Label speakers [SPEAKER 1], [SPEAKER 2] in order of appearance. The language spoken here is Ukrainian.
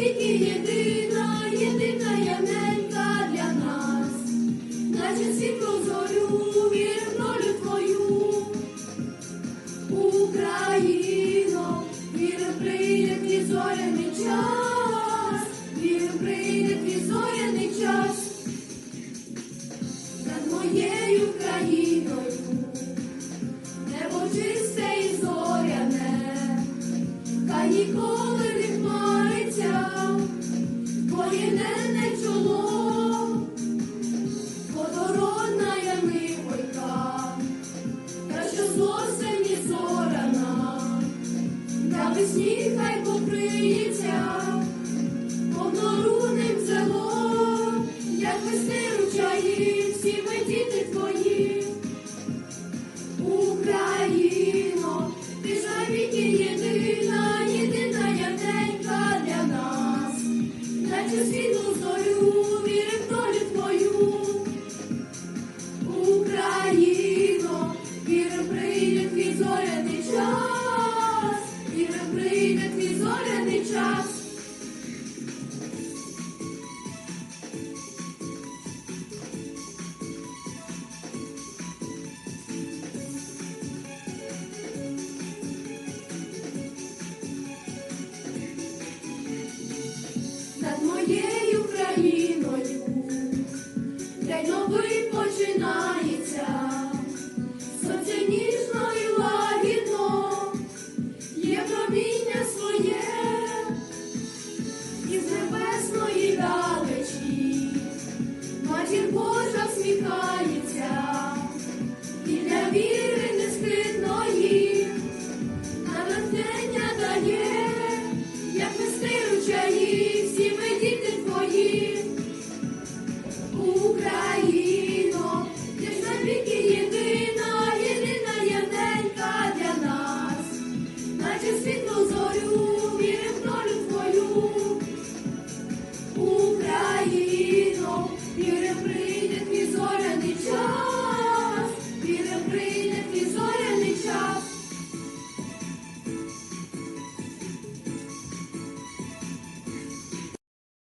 [SPEAKER 1] Тільки єдина, єдина яненька для нас, наче світло зорю, вірно твою, Україно, вір прийде твій зоряний час, вір прийде твій зоряний час. Над моєю країною, небо чисте і зоряне, хай ніколи. сніг хай покриється, повнорудним зелом, як весни ручаї, всі ми діти Україно, ти ж навіки єдина, єдина явненька для нас, наче світлу зорю, віри в долю твою, Україно, віри прийде твій зоряний час. Yeah. Sinto.